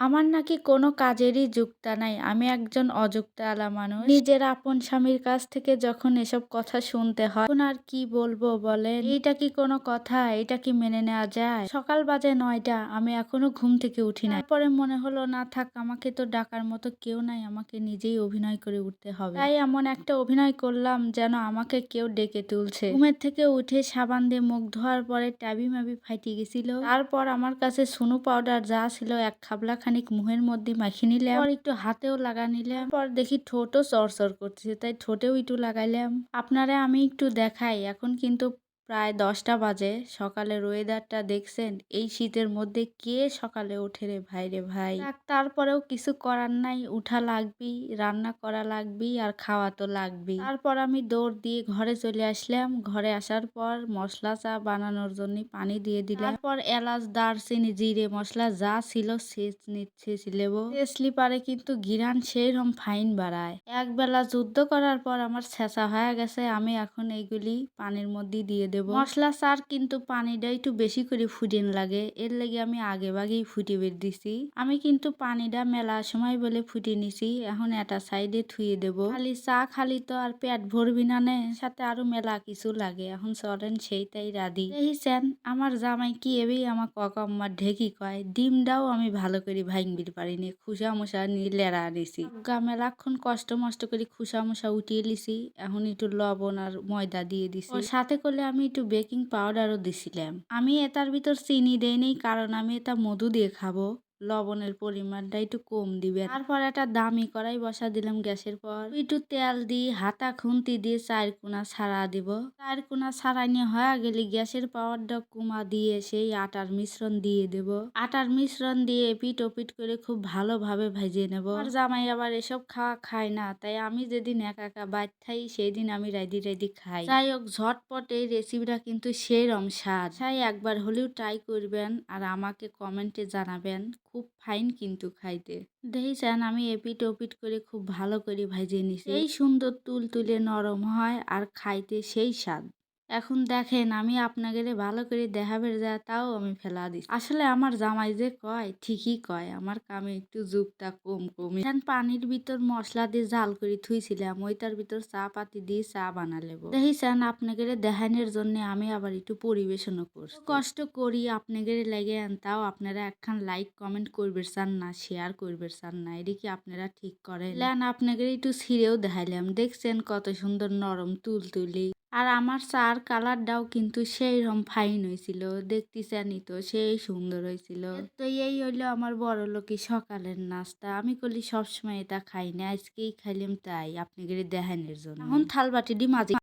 আমার নাকি কোনো কাজেরই যুক্তা নাই। আমি একজন অযুক্তাওয়ালা মানুষ। নিজের আপন স্বামীর কাছ থেকে যখন এসব কথা শুনতে হয়, তখন আর কি বলব বলেন? এইটা কি কোনো কথা? এটা কি মেনে নেওয়া যায়? সকাল বাজে নয়টা, আমি এখনও ঘুম থেকে উঠি নাই। তারপরে মনে হলো না থাক আমাকে তো ডাকার মতো কেউ নাই, আমাকে নিজেই অভিনয় করে উঠতে হবে। তাই এমন একটা অভিনয় করলাম যেন আমাকে কেউ ডেকে তুলছে। ঘুমের থেকে উঠে সাবান দিয়ে মুখ ধোয়ার পরে ট্যাবি ম্যাবি ফাইটে গেছিল। তারপর আমার কাছে সুনু পাউডার যা ছিল এক খাবলা খানিক মুহের মধ্যে মাখিয়ে নিলাম। আর একটু হাতেও লাগা নিলাম। পর দেখি ঠোঁটও চরচর করতেছে তাই ঠোঁটেও একটু লাগাইলাম। আপনারা আমি একটু দেখাই এখন কিন্তু প্রায় দশটা বাজে। সকালের ওয়েদারটা দেখছেন? এই শীতের মধ্যে কে সকালে ওঠে রে ভাই রে ভাই? তারপরেও কিছু করার নাই। উঠা লাগবি রান্না করা লাগবি আর খাওয়া তো লাগবেই। তারপর আমি দৌড় দিয়ে ঘরে চলে আসলাম। ঘরে আসার পর মশলা চা বানানোর জন্য পানি দিয়ে দিলাম। তারপর এলাচ, দারচিনি, জিরে মশলা যা ছিল সেচ নিচ্ছে লেব স্লিপারে কিন্তু গিরান সেই ফাইন বাড়ায়। এক বেলা যুদ্ধ করার পর আমার ছেঁচা হয়ে গেছে। আমি এখন এইগুলি পানির মধ্যে দিয়ে দেব। মশলা চার কিন্তু পানিটা একটু বেশি করে ফুটেন লাগে। এর লেগে আমি আগে ভাগেই ফুটে বের দিছি। আমি কিন্তু পানিটা মেলা সময় বলে ফুটে নিছি। এখন এটা সাইডে থুয়ে দেব। খালি চা খালি তো আর পেট ভরবি না নে। সাথে আরও মেলা কিছু লাগে। এখন চলেন সেইটাই রাধি। দেখছেন আমার জামাই কি এবেই আমার ককম্মার ঢেকি কয়, ডিমটাও আমি ভালো করে ভাঙবির পারিনি। খুসা মুসা নিয়ে লেড়া গা মেলাক্ষণ কষ্ট মষ্ট করে খুসা মুসা উঠিয়ে লিছি এখন একটু লবণ আর ময়দা দিয়ে দিছি। সাথে করলে আমি একটু বেকিং পাউডারও দিছিলাম। আমি এটার ভিতর চিনি দেই নেই কারণ আমি এটা মধু দিয়ে খাব। লবণের পরিমাণটা একটু কম দিবেন। তারপর একটা দামি কড়াই বসা দিলাম গ্যাসের পর। একটু তেল দিয়ে হাতা খুন্তি দিয়ে চার কোনা ছাড়া দিব। চার কোনা ছাড়ানি হয়ে গেলে গ্যাসের পাওয়ারটা কুমা দিয়ে সেই আটার মিশ্রণ দিয়ে দেব। আটার মিশ্রণ দিয়ে পিট ওপিট করে খুব ভালোভাবে ভেজে নেব। আর জামাই আবার এসব খাওয়া খায় না, তাই আমি যেদিন একা একা বাদ খাই সেই দিন আমি রাইদি রাইদি খাই। যাই হোক, ঝটপট এই রেসিপিটা কিন্তু সেরম স্বাদ। তাই একবার হলেও ট্রাই করবেন আর আমাকে কমেন্টে জানাবেন খুব ফাইন কিন্তু খাইতে। চান আমি এপিট ওপিট করে খুব ভালো করে ভেজে নিছি। এই সুন্দর তুল তুলে নরম হয় আর খাইতে সেই স্বাদ। এখন দেখেন আমি আপনাদের ভালো করে দেখাবের যা তাও আমি ফেলা দিই আসলে আমার জামাই যে কয়, ঠিকই কয়। আমার কামে একটু যুগটা কম কমে এখন পানির ভিতর মশলা দিয়ে জাল করে থুইছিলাম ওইটার ভিতর চা পাতি দিয়ে চা বানালেব দেখেছেন আপনাদের দেখানোর জন্য আমি আবার একটু পরিবেশনও করছি। কষ্ট করি আপনাদের লেগে, তাও আপনারা একখান লাইক কমেন্ট করবে চান না শেয়ার করবে চান না, এটা কি আপনারা ঠিক করেন? লেন আপনাকে একটু ছিঁড়েও দেখাইলাম, দেখছেন কত সুন্দর নরম তুল তুলি আর আমার চার কালারটাও কিন্তু সেই রকম ফাইন হয়েছিল দেখতেছেনই তো, সেই সুন্দর হয়েছিল তো এই হইল আমার বড় লোকই সকালের নাস্তা। আমি করলি সবসময় এটা খাই না, আজকেই খাইলাম তাই। আপনি আপনাদের দেখানোর জন্য। এখন থালবাটি দি মাঝে